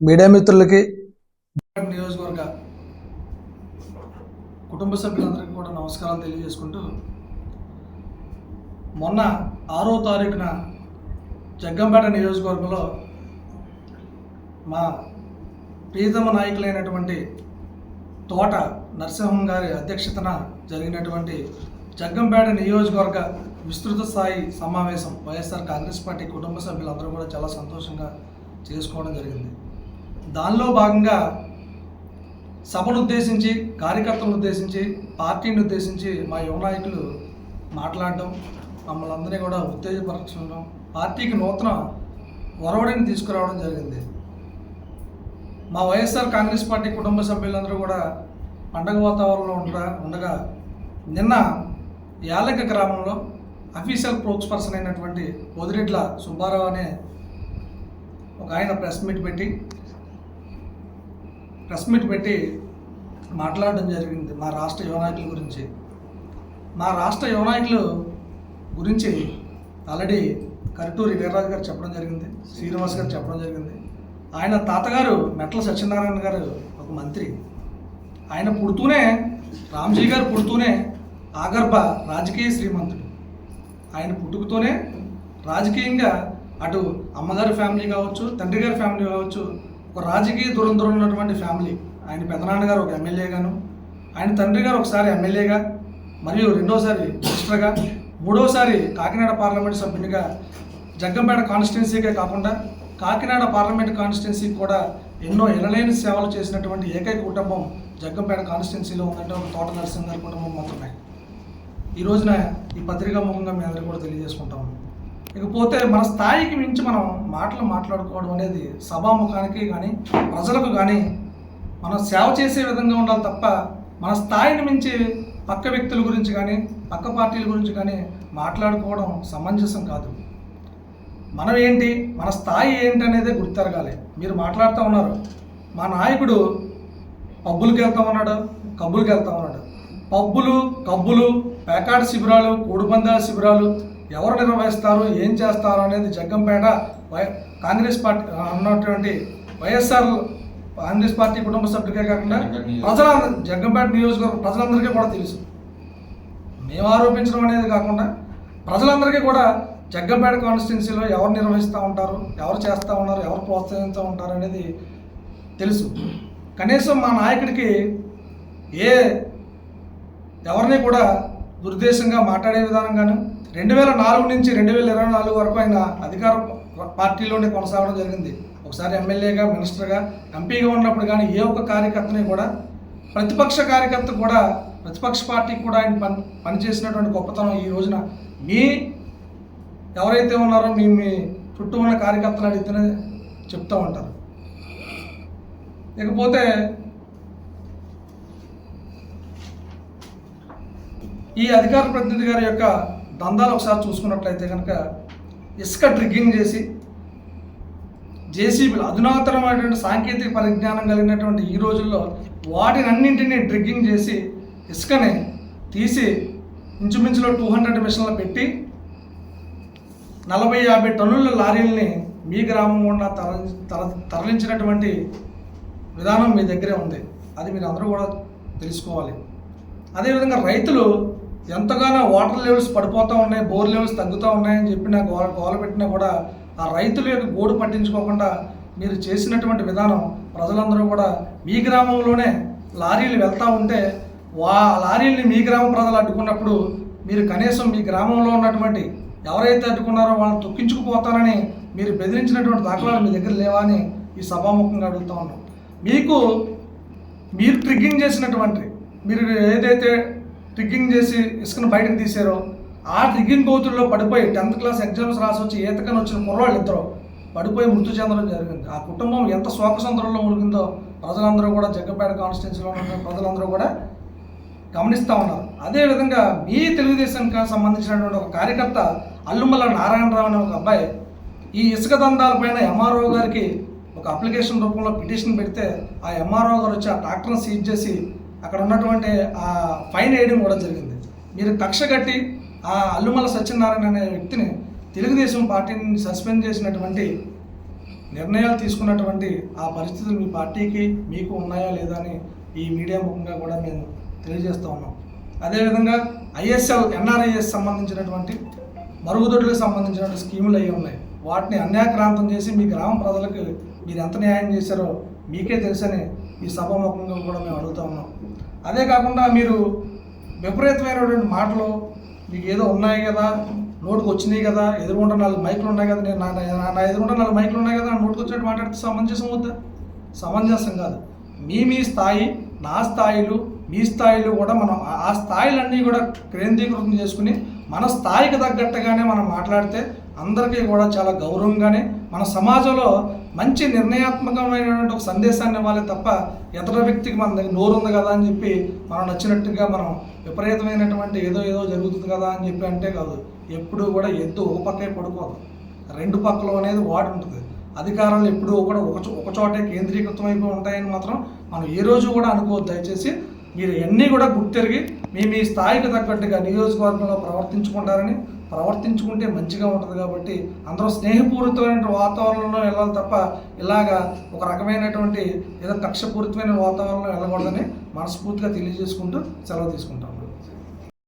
Media మిత్రులకి నియోజకవర్గ కుటుంబ సభ్యులందరికీ కూడా నమస్కారాలు తెలియజేసుకుంటూ మొన్న ఆరో తారీఖున జగ్గంపేట నియోజకవర్గంలో మా ప్రియతమ నాయకులైనటువంటి తోట నరసింహం గారి అధ్యక్షతన జరిగినటువంటి జగ్గంపేట నియోజకవర్గ విస్తృత స్థాయి సమావేశం వైఎస్ఆర్ కాంగ్రెస్ పార్టీ కుటుంబ సభ్యులందరూ కూడా చాలా సంతోషంగా చేసుకోవడం జరిగింది. దానిలో భాగంగా సభను ఉద్దేశించి కార్యకర్తలను ఉద్దేశించి పార్టీని ఉద్దేశించి మా యువ నాయకులు మాట్లాడడం మమ్మల్ని అందరినీ కూడా ఉత్తేజపరచడం పార్టీకి నూతన ఒరవడిని తీసుకురావడం జరిగింది. మా వైఎస్ఆర్ కాంగ్రెస్ పార్టీ కుటుంబ సభ్యులందరూ కూడా పండగ వాతావరణంలో ఉండగా ఉండగా నిన్న యాలక గ్రామంలో అఫీషియల్ ప్రోక్స్ పర్సన్ అయినటువంటి పొదిరెడ్ల సుబ్బారావు అనే ఒక ఆయన ప్రెస్ మీట్ పెట్టి ప్రెస్ మీట్ పెట్టి మాట్లాడడం జరిగింది మా రాష్ట్ర యువనాయకుల గురించి. మా రాష్ట్ర యువనాయకులు గురించి ఆల్రెడీ కరిటూరి వీర్రాజు గారు చెప్పడం జరిగింది శ్రీనివాస్ గారు చెప్పడం జరిగింది. ఆయన తాతగారు మెట్ల సత్యనారాయణ గారు ఒక మంత్రి. ఆయన పుడుతూనే రామ్జీ గారు పుడుతూనే ఆగర్భ రాజకీయ శ్రీమంతుడు. ఆయన పుట్టుకతోనే రాజకీయంగా అటు అమ్మగారి ఫ్యామిలీ కావచ్చు తండ్రి గారి ఫ్యామిలీ కావచ్చు ఒక రాజకీయ దూరం ఉన్నటువంటి ఫ్యామిలీ. ఆయన పెదనాన్నగారు ఒక ఎమ్మెల్యేగాను ఆయన తండ్రి గారు ఒకసారి ఎమ్మెల్యేగా మరియు రెండోసారి మినిస్టర్గా మూడోసారి కాకినాడ పార్లమెంట్ సభ్యునిగా జగ్గంపేట కాన్స్టిట్యున్సీకే కాకుండా కాకినాడ పార్లమెంట్ కాన్స్టిట్యున్సీకి కూడా ఎన్నో ఎనలేని సేవలు చేసినటువంటి ఏకైక కుటుంబం జగ్గంపేట కాన్స్టిట్యున్సీలో ఉందంటే ఒక తోట నరసింహ గారి కుటుంబం మాత్రమే. ఈ రోజున ఈ పత్రికా ముఖంగా మీ అందరికీ కూడా తెలియజేసుకుంటాము ఇకపోతే మన స్థాయికి మించి మనం మాటలు మాట్లాడుకోవడం అనేది సభాముఖానికి కానీ ప్రజలకు కానీ మనం సేవ చేసే విధంగా ఉండాలి తప్ప మన స్థాయిని మించి పక్క వ్యక్తుల గురించి కానీ పక్క పార్టీల గురించి కానీ మాట్లాడుకోవడం సమంజసం కాదు. మనం ఏంటి మన స్థాయి ఏంటి అనేది గుర్తెరగాలి. మీరు మాట్లాడుతూ ఉన్నారు. మా నాయకుడు పబ్బులకి వెళ్తా ఉన్నాడు కబ్బులకి వెళ్తా ఉన్నాడు. పబ్బులు కబ్బులు పేకాట శిబిరాలు కోడిపందాల శిబిరాలు ఎవరు నిర్వహిస్తారు ఏం చేస్తారు అనేది జగ్గంపేట వై కాంగ్రెస్ పార్టీ ఉన్నటువంటి వైఎస్ఆర్ కాంగ్రెస్ పార్టీ కుటుంబ సభ్యులకే కాకుండా ప్రజల జగ్గంపేట నియోజకవర్గం ప్రజలందరికీ కూడా తెలుసు. మేము ఆరోపించడం అనేది కాకుండా ప్రజలందరికీ కూడా జగ్గంపేట కాన్స్టిట్యున్సీలో ఎవరు నిర్వహిస్తూ ఉంటారు ఎవరు చేస్తూ ఉన్నారు ఎవరు ప్రోత్సహిస్తూ ఉంటారు అనేది తెలుసు. కనీసం మా నాయకుడికి ఏ ఎవరిని కూడా దురుద్దేశంగా మాట్లాడే విధానంగాను రెండు వేల నాలుగు నుంచి రెండు వేల ఇరవై నాలుగు వరకు ఆయన అధికార పార్టీలోనే కొనసాగడం జరిగింది. ఒకసారి ఎమ్మెల్యేగా మినిస్టర్గా ఎంపీగా ఉన్నప్పుడు కానీ ఏ ఒక్క కార్యకర్తని కూడా ప్రతిపక్ష కార్యకర్త కూడా ప్రతిపక్ష పార్టీకి కూడా ఆయన పని పనిచేసినటువంటి గొప్పతనం ఈ రోజున మీ ఎవరైతే ఉన్నారో మీ మీ చుట్టూ ఉన్న కార్యకర్తలు అడిగితేనే చెప్తూ ఉంటారు. ఇకపోతే ఈ అధికార ప్రతినిధి గారి యొక్క దందాలు ఒకసారి చూసుకున్నట్లయితే కనుక ఇసుక డ్రిగ్గింగ్ చేసి జేసీబీలు అధునాతనమైనటువంటి సాంకేతిక పరిజ్ఞానం కలిగినటువంటి ఈ రోజుల్లో వాటిని అన్నింటినీ డ్రిగ్గింగ్ చేసి ఇసుకని తీసి ఇంచుమించులో టూ హండ్రెడ్ మిషన్లు పెట్టి నలభై యాభై టన్నుల లారీల్ని మీ గ్రామం గుండా తరలి తర- తరలించినటువంటి విధానం మీ దగ్గరే ఉంది. అది మీరు అందరూ కూడా తెలుసుకోవాలి. అదేవిధంగా రైతులు ఎంతగానో వాటర్ లెవెల్స్ పడిపోతూ ఉన్నాయి బోర్ లెవెల్స్ తగ్గుతూ ఉన్నాయని చెప్పి గోల గోల పెట్టినా కూడా ఆ రైతుల యొక్క గోడు పట్టించుకోకుండా మీరు చేసినటువంటి విధానం ప్రజలందరూ కూడా మీ గ్రామంలోనే లారీలు వెళ్తూ ఉంటే వా లారీల్ని మీ గ్రామ ప్రజలు అడ్డుకున్నప్పుడు మీరు కనీసం మీ గ్రామంలో ఉన్నటువంటి ఎవరైతే అడ్డుకున్నారో వాళ్ళని తొక్కించుకుపోతారని మీరు బెదిరించినటువంటి దాఖలాలు మీ దగ్గర లేవా అని ఈ సభాముఖంగా అడుగుతా ఉన్నాం. మీకు మీరు ట్రిగ్గింగ్ చేసినటువంటి మీరు ఏదైతే ట్రిగ్గింగ్ చేసి ఇసుకను బయటకు తీసారో ఆ ట్రిగ్గింగ్ గోతుల్లో పడిపోయి టెన్త్ క్లాస్ ఎగ్జామ్స్ రాసి వచ్చి ఈతకని వచ్చిన కుర్రాళ్ళు ఇద్దరు పడిపోయి మృతి చెందడం జరిగింది. ఆ కుటుంబం ఎంత శోకసంద్రంలో మునిగిందో ప్రజలందరూ కూడా జగ్గపేట కాన్స్టిట్యున్సీలో ఉన్న ప్రజలందరూ కూడా గమనిస్తూ ఉన్నారు. అదేవిధంగా మీ తెలుగుదేశంకి సంబంధించినటువంటి ఒక కార్యకర్త అల్లుమల్ల నారాయణరావు అనే ఒక అబ్బాయి ఈ ఇసుక దందాలపైన ఎంఆర్ఓ గారికి ఒక అప్లికేషన్ రూపంలో పిటిషన్ పెడితే ఆ ఎంఆర్ఓ గారు వచ్చి ఆ ట్రాక్టర్ని సీజ్ చేసి అక్కడ ఉన్నటువంటి ఆ ఫైన్ వేయడం కూడా జరిగింది. మీరు కక్ష కట్టి ఆ అల్లుమల సత్యనారాయణ అనే వ్యక్తిని తెలుగుదేశం పార్టీని సస్పెండ్ చేసినటువంటి నిర్ణయాలు తీసుకున్నటువంటి ఆ పరిస్థితులు మీ పార్టీకి మీకు ఉన్నాయా లేదా అని ఈ మీడియా ముఖంగా కూడా మేము తెలియజేస్తూ ఉన్నాం. అదేవిధంగా ఐఎస్ఎల్ ఎన్ఆర్ఐఎస్ సంబంధించినటువంటి మరుగుదొడ్లకు సంబంధించినటువంటి స్కీములు అవి ఉన్నాయి. వాటిని అన్యాక్రాంతం చేసి మీ గ్రామ ప్రజలకు మీరు ఎంత న్యాయం చేశారో మీకే తెలుసని ఈ సభాముఖంగా కూడా మేము అడుగుతా ఉన్నాం. అదే కాకుండా మీరు విపరీతమైనటువంటి మాటలు మీకు ఏదో ఉన్నాయి కదా నోటుకు వచ్చినాయి కదా ఎదురుకుంటా నాలుగు మైకులు ఉన్నాయి కదా నేను నా నా- నా నాలుగు మైకులు ఉన్నాయి కదా నా నోటుకు వచ్చినట్టు మాట్లాడితే సమంజసం వద్దా సమంజసం కాదు. మీ మీ స్థాయి నా స్థాయిలు మీ స్థాయిలు కూడా మనం ఆ స్థాయిలన్నీ కూడా కేంద్రీకృతం చేసుకుని మన స్థాయికి తగ్గట్టుగానే మనం మాట్లాడితే అందరికీ కూడా చాలా గౌరవంగానే మన సమాజంలో మంచి నిర్ణయాత్మకమైనటువంటి ఒక సందేశాన్ని ఇవ్వాలి తప్ప ఇతర వ్యక్తికి మన దగ్గర నోరు ఉంది కదా అని చెప్పి మనం నచ్చినట్టుగా మనం విపరీతమైనటువంటి ఏదో ఏదో జరుగుతుంది కదా అని చెప్పి అంటే కాదు. ఎప్పుడూ కూడా ఎద్దు ఒక పక్కే పడుకోదు. రెండు పక్కలు అనేది వాడు ఉంటుంది. అధికారాలు ఎప్పుడూ కూడా ఒక ఒక చోటే కేంద్రీకృతం అయిపోయి ఉంటాయని మాత్రం మనం ఏ రోజు కూడా అనుకోవద్దు. దయచేసి మీరు అన్నీ కూడా గుర్తిరిగి మీ మీ స్థాయికి తగ్గట్టుగా నియోజకవర్గంలో ప్రవర్తించుకుంటారని ప్రవర్తించుకుంటే మంచిగా ఉంటుంది కాబట్టి అందరూ స్నేహపూరితమైన వాతావరణంలో వెళ్ళాలి తప్ప ఇలాగా ఒక రకమైనటువంటి ఏదో కక్షపూరితమైన వాతావరణంలో వెళ్ళకూడదని మనస్ఫూర్తిగా తెలియజేసుకుంటూ సెలవు తీసుకుంటాము